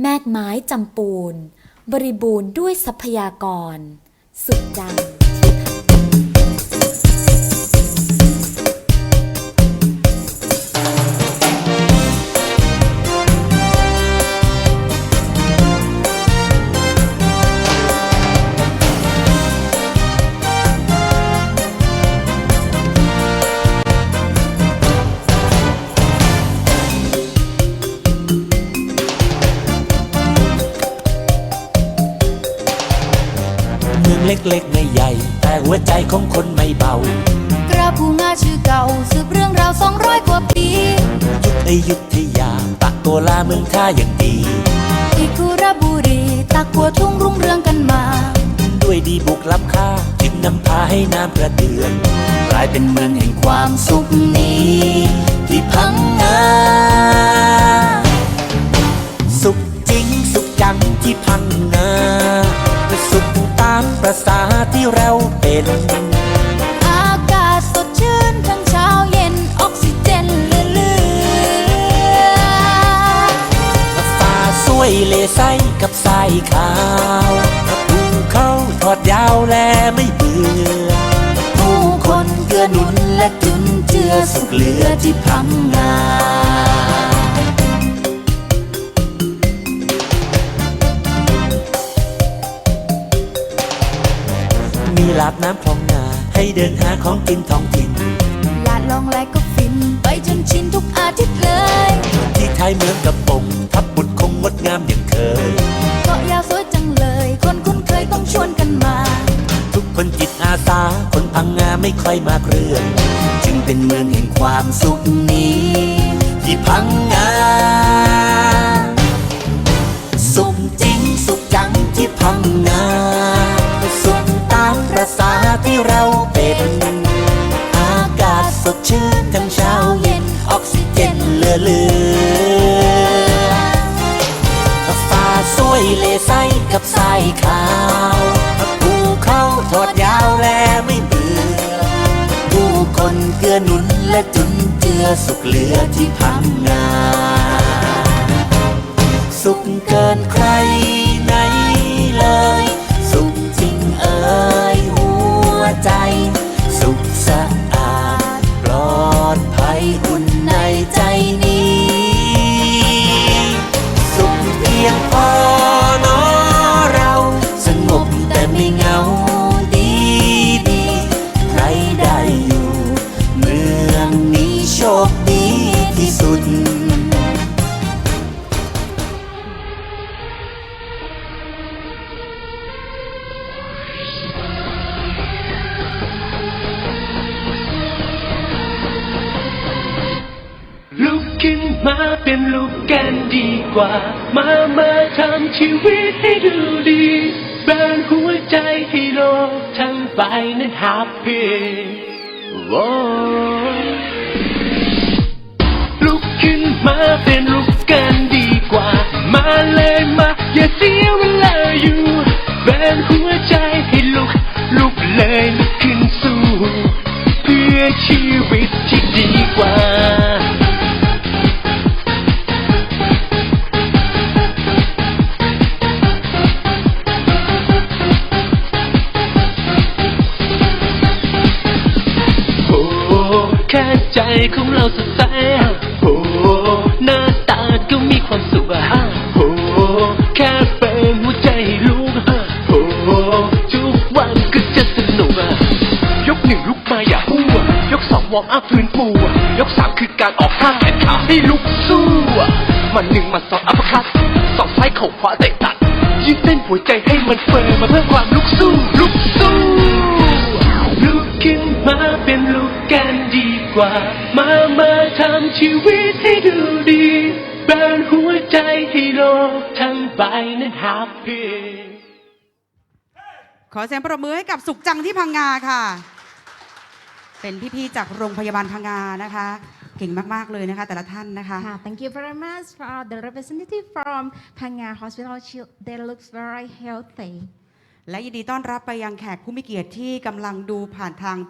แมกไม้จำปูน บริบูรณ์ด้วยทรัพยากร สุดจัง ล็กๆไม่ใหญ่ แต่หัวใจของคนไม่เบา กระพูงาชื่อเก่าสืบเรื่องราวสองร้อยกว่าปียุทธยุทธยาปากตัวลาเมืองท่าอย่างดีที่คุระบุรีตะกัวทุ่งรุ่งเรืองกันมา ด้วยดีบุกล้ำค่าจึงนำพาให้น้ำกระเดือนกลายเป็นเมืองแห่งความสุขนี้ามประสาที่เราเป็น อากาศสดชื่นทั้งเช้าเย็นออกซิเจนเหลือฟ้าสวยเลไส้กับทรายขาวภูเขาทอดยาวแลไม่เบื่อๆผู้คนเกื้อหนุนและจุนเจือสุขเหลือที่พังงา ลาบน้ำคลองนา ให้เดินหาของกินท้องถิ่นลาดลองแลก็ฟิน ไปจนชินทุกอาทิตย์เลย ที่ไทยเมืองกับปงทับบุตรคงงดงามอย่างเคยเกาะยาวสวยจังเลย คนคุ้นเคยต้องชวนกันมา ทุกคนจิตอาสา คนพังงาไม่ค่อยมาเคลื่อนจึงเป็นเมืองแห่งความสุขนี้ ที่พังงา ชื่นทั้งเช้าเย็นออกซิเจนเหลือเลือฟ้าสวยเลไส้กับทรายขาวภูเขาทอดยาวแลไม่เบื่อผู้คนเกื้อหนุนและจุนเจือสุขเหลือที่พังงา สุขเกินใคร ยงพอเนอเราสงบแต่ไม่เหงาดีดีใครได้อยู่ เมืองนี้โชคดีที่สุด ขึ้นมาเป็นลูกกันดีกว่า มามาทำชีวิตให้ดูดีแบนหัวใจให้โลกทั้งใบนั้นแฮปปี้ลุกขึ้นมาเป็นลูกกันดีกว่า มาเลยมา ใจของเราสดใสโอ้หน้าตาก็มีความสุขอะโอ้แค่เป็นหัวใจให้ลูกโอ้ทุกวันก็จะสนุกอะยกหนึ่งลุกมาอย่าหัวยกสองวอร์มอัพฟื้นฟูยกสามคือการออกท่าแขนขาให้ลุกสู้อะมาหนึ่งมาสองอัพคัตสองซ้ายเข่าขวาเตะตัดยืดเต้นหัวใจให้มันเฟิร์มมาเพื่อความลุกสู้ลุกสู้ กว่า มามาทำชีวิตให้ดูดีแบนหัวใจให้โลกทั้งใบนั้นแฮปปี้ขอเสียงประมือให้กับสุขจังที่พังงาค่ะ เป็นพี่ๆจากโรงพยาบาลพังงานะคะ เก่งมากๆเลยนะคะแต่ละท่านนะคะ ค่ะ thank you very much for the representative from Phang Hospital. They look very healthy. และยินดีต้อนรับไปยังแขกผู้มีเกียรติที่กำลังดูผ่านทาง